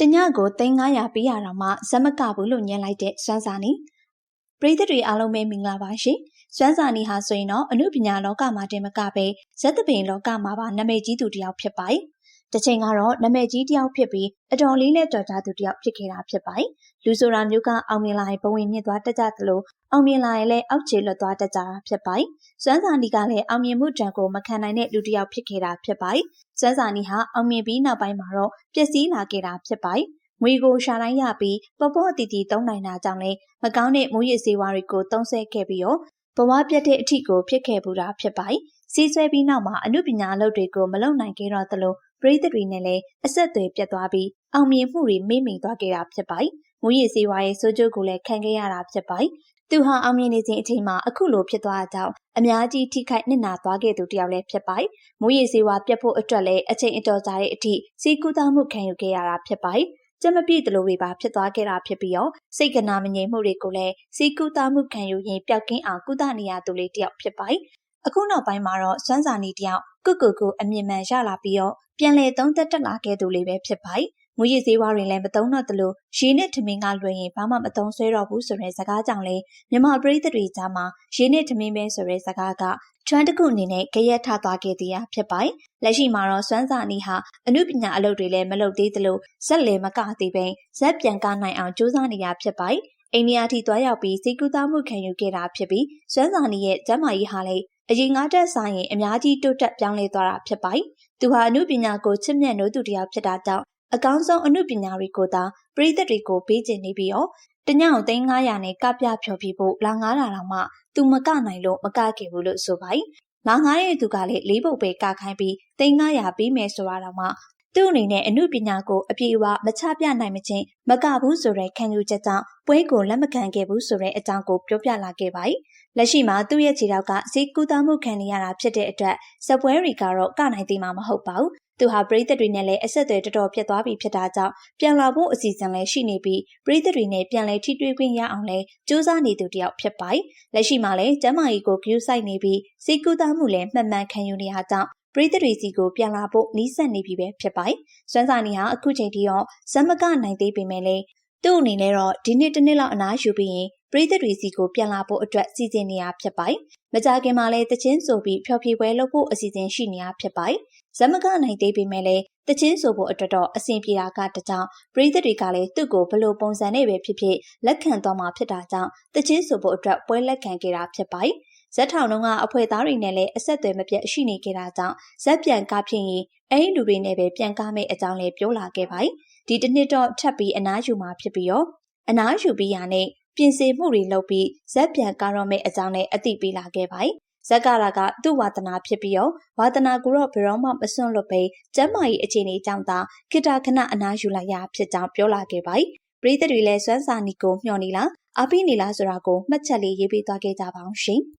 တညကို3900ပေးရတာမှဇက်မကဘူးလို့ညင်လိုက်တဲ့စွမ်းစာနီပရိသတ်တွေအားလုံးပဲမင်္ဂလာပါရှင်စွမ်းစာနီဟာဆိုရင်တော့အမှုပညာလောကမှာတင်မကပဲဇက်သပင်လောကမှာပါနာမည်ကြီးသူတစ်ယောက်ဖြစ်ပါတယ် တစ်ချိန်ကတော့နာမည်ကြီးတစ်ယောက်ဖြစ်ပြီးအတော်လေးနဲ့တော်ကြသူတစ်ယောက်ဖြစ်ခဲ့တာဖြစ်ပါတယ်လူဆိုတာမျိုးကအောင်မြင်လာရင်ဘဝင်မြင့်သွားတတ်ကြသလိုအောင်မြင်လာရင်လည်းအောက်ခြေလွတ်သွားတတ်ကြတာဖြစ်ပါတယ်စွမ်းစာနီကလည်းအောင်မြင်မှုတံကိုမခံနိုင်တဲ့လူတစ်ယောက်ဖြစ်ခဲ့တာဖြစ်ပါတယ်စွမ်းစာနီဟာအောင်မြင်ပြီးနောက်ပိုင်းမှာတော့ပျက်စီးလာခဲ့တာဖြစ်ပါတယ်ငွေကိုရှာတိုင်းရပြီးပပေါ်အတီတီသုံးနိုင်တာကြောင့်လည်းမကောင်းတဲ့မူရစ်စေဝါတွေကိုသုံးဆဲခဲ့ပြီးတော့ဘဝပြတ်တဲ့အထီကိုဖြစ်ခဲ့ပူတာဖြစ်ပါတယ်။စီးဆွဲပြီးနောက်မှာအမှုပညာအလုပ်တွေကိုမလုပ်နိုင်ခဲ့တော့သလို ပရိသတ်တွေနဲ့လည်းအဆက်အသွယ်ပြတ်သွားပြီးအောင်မြင်မှုတွေမေ့မိန်သွားခဲ့တာဖြစ်ပါတယ်။မူရစ်စေဝါရဲ့ဆိုးကျိုးကိုလည်းခံခဲ့ရတာဖြစ်ပါတယ်။သူဟာအောင်မြင်နေခြင်းအချိန်မှာအခုလိုဖြစ်သွားတာကြောင့်အများကြီးထိခိုက်နစ်နာသွားခဲ့သူတယောက်လည်းဖြစ်ပါတယ်။မူရည်စေဝါပြတ်ဖို့အတွက်လည်းအချိန်အတော်ကြာတဲ့အထိစီကူတာမှုခံယူခဲ့ရတာဖြစ်ပါတယ်။ကြက်မပြည့်တလို့တွေပါဖြစ်သွားခဲ့တာဖြစ်ပြီးတော့စိတ်ကနာမငြိမ်မှုတွေကိုလည်းစီကူတာမှုခံယူရင်ပျောက်ကင်းအောင်ကုသနေရသူလေးတယောက်ဖြစ်ပါတယ်။ အခုနောက်ပိုင်းမှာတော့စွမ်းစာနီတယောက်ကုကုကုအမြင့်မှန်ရလာပြီးတော့ပြန်လည်သုံးသက်တက်လာခဲ့သူလေးပဲဖြစ်ပါတယ်။ငွေရည်စည်းဝါးတွေလည်းမသုံးတော့သလိုရေနဲ့ထမင်းကလွှဲရင်ဘာမှမသုံးဆွဲတော့ဘူးဆိုတဲ့စကားကြောင့်လေမြမပရိသတ်တွေကြားမှာရေနဲ့ထမင်းပဲဆိုတဲ့စကားကကျွမ်းတစ်ခုအနေနဲ့ကြရက်ထသွားခဲ့သေးတာဖြစ်ပါတယ်။လက်ရှိမှာတော့စွမ်းစာနီဟာအမှုပညာအလုပ်တွေလည်းမလုပ်သေးသလိုဇက်လည်းမကသေးပဲဇက်ပြန်ကနိုင်အောင်ကြိုးစားနေရဖြစ်ပါတယ်။အိန္ဒိယထိသွားရောက်ပြီးစိတ်ကူးသားမှုခံယူခဲ့တာဖြစ်ပြီးစွမ်းစာနီရဲ့ကျမ်းမာရေးဟာလည်း အရင်ငါးတက်ဆိုင်ရင်အများကြီးတိုးတက်ပြောင်းလဲသွားတာဖြစ်ပါတယ်။သူဟာအမှုပညာကိုချစ်မြတ်နိုးသူတယောက်ဖြစ်တာကြောင့်အကောင်းဆုံးအမှုပညာတွေကိုသာပရိသတ်တွေကိုပေးကျင်နေပြီးတော့တညောင်3900နဲ့ကပြဖြော်ပြဖို့လာငားတာတော့မှသူမကနိုင်လို့မကခဲ့ဘူးလို့ဆိုပါတယ်။လာငားရဲ့သူကလည်းလေးပုတ်ပဲကခိုင်းပြီး3900ပြီးမယ်ဆိုတာတော့မှ သူ့အနေနဲ့အမှုပညာကိုအပြည့်အဝမချပြနိုင်မချင်းမကဘူးဆိုတဲ့ခံယူချက်ကြောင့်ပွဲကိုလက်မခံခဲ့ဘူးဆိုတဲ့အကြောင်းကိုပြောပြလာခဲ့ပါတယ်။လက်ရှိမှာသူ့ရဲ့ခြေထောက်ကဈေးကူးသားမှုခံနေရတာဖြစ်တဲ့အတွက်စပွဲတွေကတော့ကနိုင်သေးမှာမဟုတ်ပါဘူး။သူဟာပရိသတ်တွေနဲ့လည်းအဆက်အသွယ်တော်တော်ပြတ်သွားပြီဖြစ်တာကြောင့်ပြန်လာဖို့အစီအစဉ်လည်းရှိနေပြီးပရိသတ်တွေနဲ့ပြန်လည်ထိတွေ့ခွင့်ရအောင်လည်းစူးစမ်းနေသူတယောက်ဖြစ်ပါတယ်။လက်ရှိမှာလည်းကျမကြီးကိုဂရုစိုက်နေပြီးဈေးကူးသားမှုလည်းမှန်မှန်ခံယူနေရကြောင်း ပရိသတ်တွေစီကိုပြန်လာဖို့နီးစပ်နေပြီပဲဖြစ်ပါတယ်။စွမ်းစာနီဟာအခုချိန်ထိတော့ဇမကနိုင်သေးပေမဲ့လည်းသူ့အနေနဲ့တော့ဒီနှစ်တစ်နှစ်လောက်အနားယူပြီးရင် ပရိသတ်တွေစီကိုပြန်လာဖို့အတွက်စီစဉ်နေရဖြစ်ပါတယ်။မကြခင်မှာလည်းတချင်းဆိုပြီးဖျော်ဖြေပွဲလုပ်ဖို့အစီအစဉ်ရှိနေရဖြစ်ပါတယ်။ဇမကနိုင်သေးပေမဲ့လည်းတချင်းဆိုဖို့အတွက်တော့အဆင်ပြေတာကတကြောင်ပရိသတ်တွေကလည်းသူ့ကိုဘလို့ပုံစံနဲ့ပဲဖြစ်ဖြစ်လက်ခံသွားမှာဖြစ်တာကြောင့်တချင်းဆိုဖို့အတွက်ပွဲလက်ခံခဲ့တာဖြစ်ပါတယ်။ဇက်ထောင်လုံးကအဖွဲသားတွေနဲ့လည်းအဆက်အသွယ်မပြတ်ရှိနေခဲ့တာကြောင့်ဇက်ပြန်ကားဖြစ်ရင်အဲ့ဒီလူတွေနဲ့ပဲပြန်ကားမယ့်အကြောင်းလေးပြောလာခဲ့ပါတယ်။ဒီတစ်နှစ်တော့ထပ်ပြီးအနားယူမှာဖြစ်ပြီးတော့အနားယူပြီးရနဲ့ ပြင်ဆင်မှုတွေလုပ်ပြီးဇက်ပြန်ကားတော့မယ့်အကြောင်းနဲ့အသိပေးလာခဲ့ပါတယ်။ဇက်ကရာကသူ့ဝါသနာဖြစ်ပြီးတော့ဝါသနာကိုတော့ဘယ်တော့မှမစွန့်လွတ်ပဲကျမ်းမာရေးအခြေအနေကြောင့်သာကိတာခဏအနားယူလိုက်ရဖြစ်ကြောင်းပြောလာခဲ့ပါတယ်။ပရိသတ်တွေလည်းစွမ်းစာနီကိုမျှော်နေလားအပိနေလားဆိုတာကိုမှတ်ချက်လေးရေးပေးသွားခဲ့ကြပါအောင်ရှင်။